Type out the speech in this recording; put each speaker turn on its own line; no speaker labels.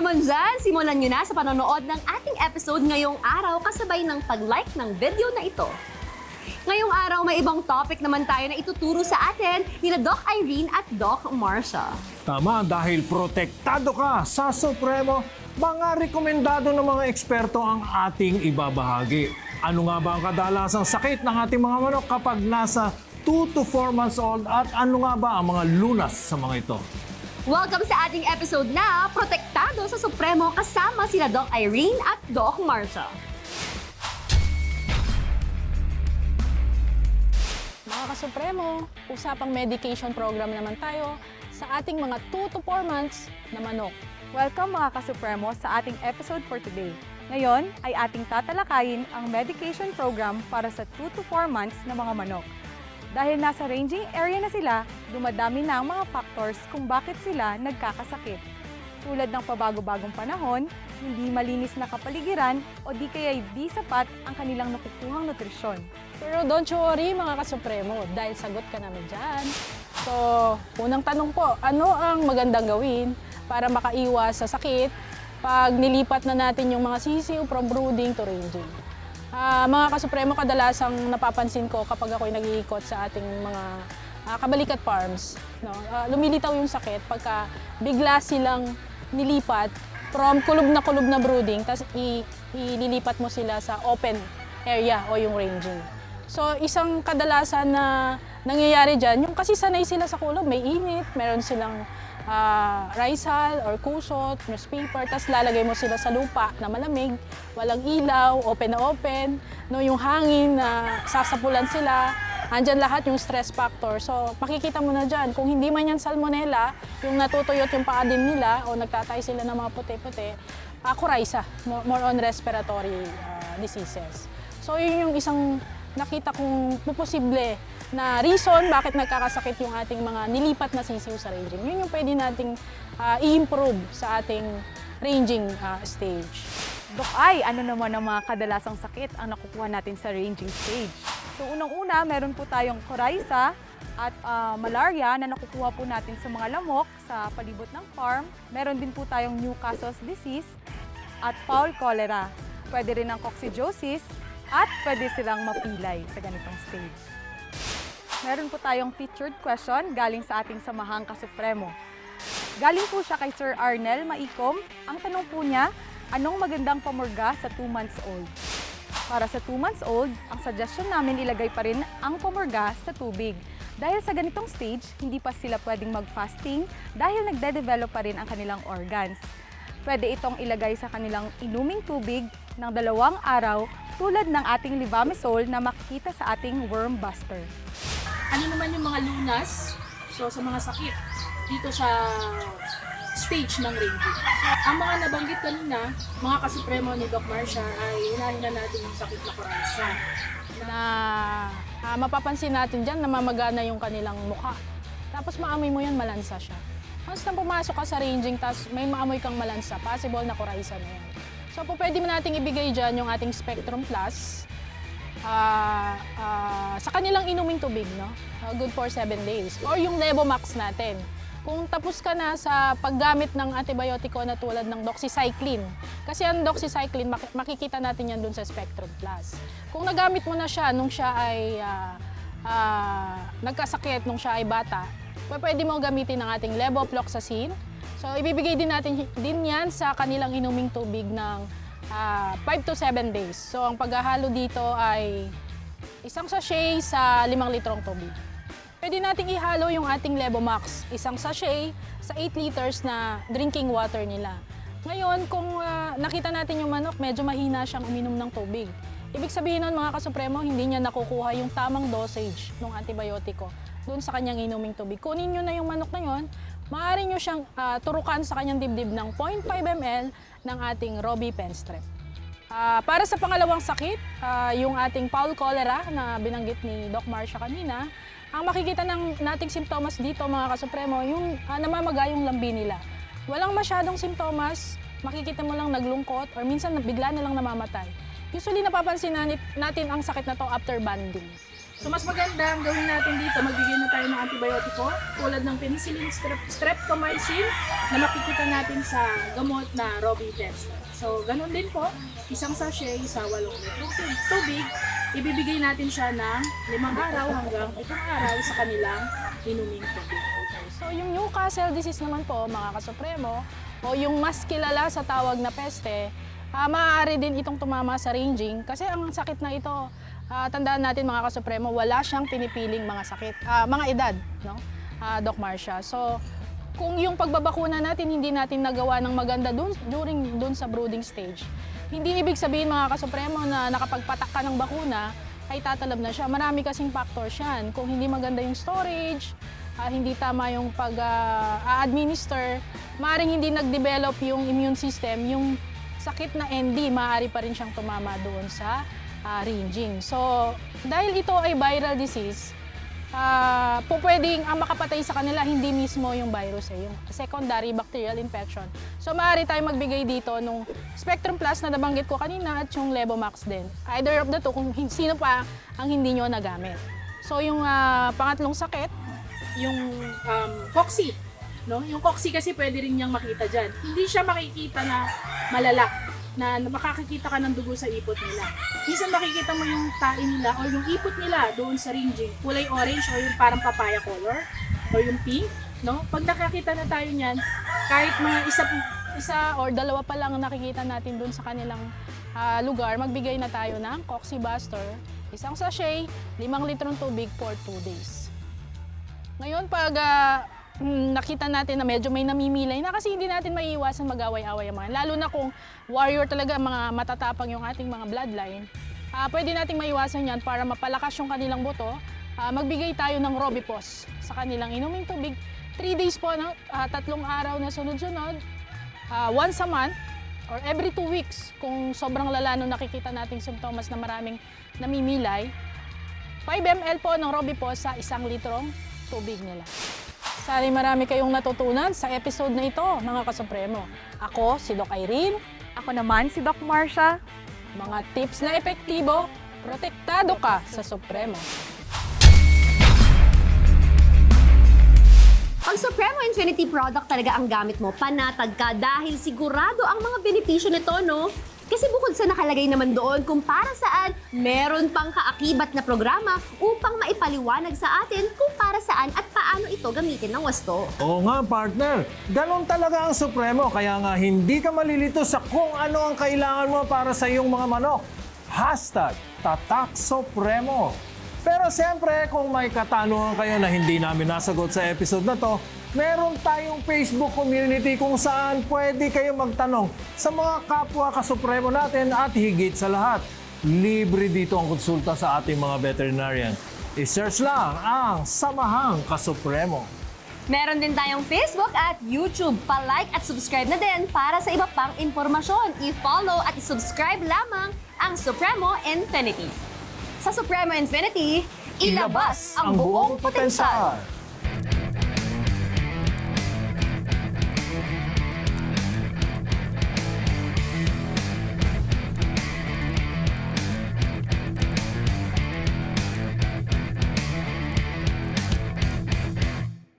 Naman dyan. Simulan nyo na sa panonood ng ating episode ngayong araw kasabay ng pag-like ng video na ito. Ngayong araw, may ibang topic naman tayo na ituturo sa atin ni Doc Irene at Doc Marcia.
Tama, dahil protektado ka sa Supremo, mga rekomendado ng mga eksperto ang ating ibabahagi. Ano nga ba ang kadalasang sakit ng ating mga manok kapag nasa 2 to 4 months old at ano nga ba ang mga lunas sa mga ito?
Welcome sa ating episode na Protektado sa Supremo kasama sila Doc Irene at Doc Marcia.
Mga kasupremo, usapang medication program naman tayo sa ating mga 2 to 4 months na manok.
Welcome mga kasupremo sa ating episode for today. Ngayon ay ating tatalakayin ang medication program para sa 2 to 4 months na mga manok. Dahil nasa ranging area na sila, dumadami na ang mga factors kung bakit sila nagkakasakit. Tulad ng pabago-bagong panahon, hindi malinis na kapaligiran o di kaya di sapat ang kanilang nakukuhang nutrisyon.
Pero don't you worry mga kasupremo, dahil sagot ka namin dyan. So, unang tanong po, ano ang magandang gawin para makaiwas sa sakit pag nilipat na natin yung mga sisiw from brooding to ranging? Ah, mga kasupremo, kadalasang napapansin ko kapag ako'y nag-iikot sa ating mga ah, kabalikat farms, no? Ah, lumilitaw yung sakit pagka bigla silang nilipat from kulob na kulob na brooding, tapos ililipat mo sila sa open area o yung ranging. So, isang kadalasan na nangyayari dyan, yung kasi sanay sila sa kulob, may init, meron silang ah, rice hull or kusot, newspaper, tapos lalagay mo sila sa lupa na malamig, walang ilaw, open na open, no, yung hangin na sasapulan sila, andyan lahat yung stress factor. So, makikita mo na dyan, kung hindi man yan salmonella, yung natutuyot yung paa din nila o nagtatay sila ng mga puti-puti, uh, coryza, more, on respiratory ah, diseases. So, yun yung isang nakita kong posible na reason bakit nagkakasakit yung ating mga nilipat na sisiw sa ranging. Yun yung pwede nating ah, i-improve sa ating ranging ah, stage.
Dok ay, ano naman ang mga kadalasang sakit ang nakukuha natin sa ranging stage? So unang-una, meron po tayong coryza at ah, malaria na nakukuha po natin sa mga lamok sa palibot ng farm. Meron din po tayong Newcastle's disease at foul cholera. Pwede rin ang coccidiosis at pwede silang mapilay sa ganitong stage. Meron po tayong featured question galing sa ating samahang kasupremo. Galing po siya kay Sir Arnel Maikom. Ang tanong po niya, anong magandang pamurga sa 2 months old? Para sa 2 months old, ang suggestion namin ilagay pa rin ang pamurga sa tubig. Dahil sa ganitong stage, hindi pa sila pwedeng mag-fasting dahil nagde-develop pa rin ang kanilang organs. Pwede itong ilagay sa kanilang inuming tubig ng dalawang araw tulad ng ating levamisole na makikita sa ating worm buster.
Ano naman yung mga lunas so sa mga sakit dito sa stage ng ranging. So, ang mga nabanggit kanina, mga kasupremo ni Doc Marcia ay unahin na natin yung sakit na coryza.
Na ah, mapapansin natin dyan, namamagana yung kanilang mukha. Tapos maamoy mo yan, malansa siya. Once na pumasok ka sa ranging, tapos may maamoy kang malansa, possible na coryza na yan. So po pwede mo nating ibigay dyan yung ating Spectrum Plus ah, ah, sa kanilang inuming tubig, no? Ah, good for 7 days. Or yung Levomax natin. Kung tapos ka na sa paggamit ng antibiotiko na tulad ng doxycycline, kasi ang doxycycline, mak- makikita natin yan dun sa Spectrum Plus. Kung nagamit mo na siya nung siya ay ah, ah, nagkasakit, nung siya ay bata, pwede mo gamitin ang ating levofloxacin. So, ibibigay din natin din yan sa kanilang inuming tubig ng 5 to 7 days. So, ang paghahalo dito ay isang sachet sa 5 litrong tubig. Pwede nating ihalo yung ating Levomax, isang sachet sa 8 liters na drinking water nila. Ngayon, kung ah, nakita natin yung manok, medyo mahina siyang uminom ng tubig. Ibig sabihin nun, mga kasupremo, hindi niya nakukuha yung tamang dosage ng antibiotiko doon sa kanyang inuming tubig. Kunin nyo na yung manok na yon, maaari nyo siyang ah, turukan sa kanyang dibdib ng 0.5 ml ng ating Robi Penstrep. Ah, para sa pangalawang sakit, ah, yung ating foul cholera na binanggit ni Doc Marcia kanina, ang makikita ng nating simptomas dito mga kasupremo, yung ah, namamaga yung lambi nila. Walang masyadong simptomas, makikita mo lang naglungkot or minsan bigla na lang namamatay. Usually napapansin na- natin ang sakit na to after banding.
So mas maganda ang gawin natin dito, magbigay na tayo ng antibiotiko tulad ng penicillin strep streptomycin na makikita natin sa gamot na Robi test. So ganun din po, isang sachet sa 8 litrong tub- tubig, ibibigay natin siya ng limang araw hanggang itong araw sa kanilang inuming tubig.
So yung Newcastle disease naman po, mga kasupremo, o yung mas kilala sa tawag na peste, ah, maaari din itong tumama sa ranging kasi ang sakit na ito, ah, tandaan natin mga kasupremo, wala siyang pinipiling mga sakit, ah, mga edad, no? Ah, Doc Marcia. So kung yung pagbabakuna natin hindi natin nagawa ng maganda dun, during dun sa brooding stage, hindi ibig sabihin mga kasupremo na nakapagpatak ka ng bakuna ay tatalab na siya. Marami kasing factors yan. Kung hindi maganda yung storage, ah, hindi tama yung pag-administer, maaaring hindi nag-develop yung immune system, yung sakit na ND, maaari pa rin siyang tumama doon sa ah, ranging. So, dahil ito ay viral disease, ah po pwedeng ang makapatay sa kanila hindi mismo yung virus eh, yung secondary bacterial infection. So maaari tayong magbigay dito nung Spectrum Plus na nabanggit ko kanina at yung Levomax din. Either of the two kung sino pa ang hindi nyo nagamit. So yung ah, pangatlong sakit,
yung um, coxi. No? Yung coxi kasi pwede rin niyang makita dyan. Hindi siya makikita na malala, na makakikita ka ng dugo sa ipot nila. Minsan makikita mo yung tae nila o yung ipot nila doon sa ringing, kulay orange o yung parang papaya color o yung pink. No? Pag nakakita na tayo niyan, kahit mga isa,
isa or dalawa pa lang ang nakikita natin dun sa kanilang ah, lugar, magbigay na tayo ng Coxibuster, isang sachet, limang litrong tubig for 2 days. Ngayon, pag mm, nakita natin na medyo may namimilay na kasi hindi natin maiiwasan mag-away-away ang mga. Lalo na kung warrior talaga, mga matatapang yung ating mga bloodline, ah, pwede nating maiwasan yan para mapalakas yung kanilang buto. Ah, magbigay tayo ng Robipos sa kanilang inuming tubig. 3 days po, no? Ah, tatlong araw na sunod-sunod. Ah, once a month or every 2 weeks kung sobrang lala nung nakikita nating simptomas na maraming namimilay. 5 ml po ng Robipos sa isang litrong tubig nila. Sana marami kayong natutunan sa episode na ito, mga kasupremo. Ako, si Doc Irene,
Ako naman si Doc Marcia.
mga tips na epektibo, protektado ka sa Supremo.
Pag Supremo Infinity product talaga ang gamit mo, panatag ka dahil sigurado ang mga benepisyo nito, no? Kasi bukod sa nakalagay naman doon kung para saan, meron pang kaakibat na programa upang maipaliwanag sa atin kung para saan at paano ito gamitin ng wasto.
Oo nga, partner. Ganon talaga ang Supremo. Kaya nga, hindi ka malilito sa kung ano ang kailangan mo para sa iyong mga manok. Hashtag Tatak Supremo. Pero siyempre, kung may katanungan kayo na hindi namin nasagot sa episode na to, meron tayong Facebook community kung saan pwede kayo magtanong sa mga kapwa kasupremo natin at higit sa lahat, libre dito ang konsulta sa ating mga veterinarian. I-search lang ang Samahang Kasupremo.
Meron din tayong Facebook at YouTube. Pa-like at subscribe na din para sa iba pang impormasyon. I-follow at i-subscribe lamang ang Supremo Infinity. Sa Supremo Infinity, ilabas ang buong potensyal.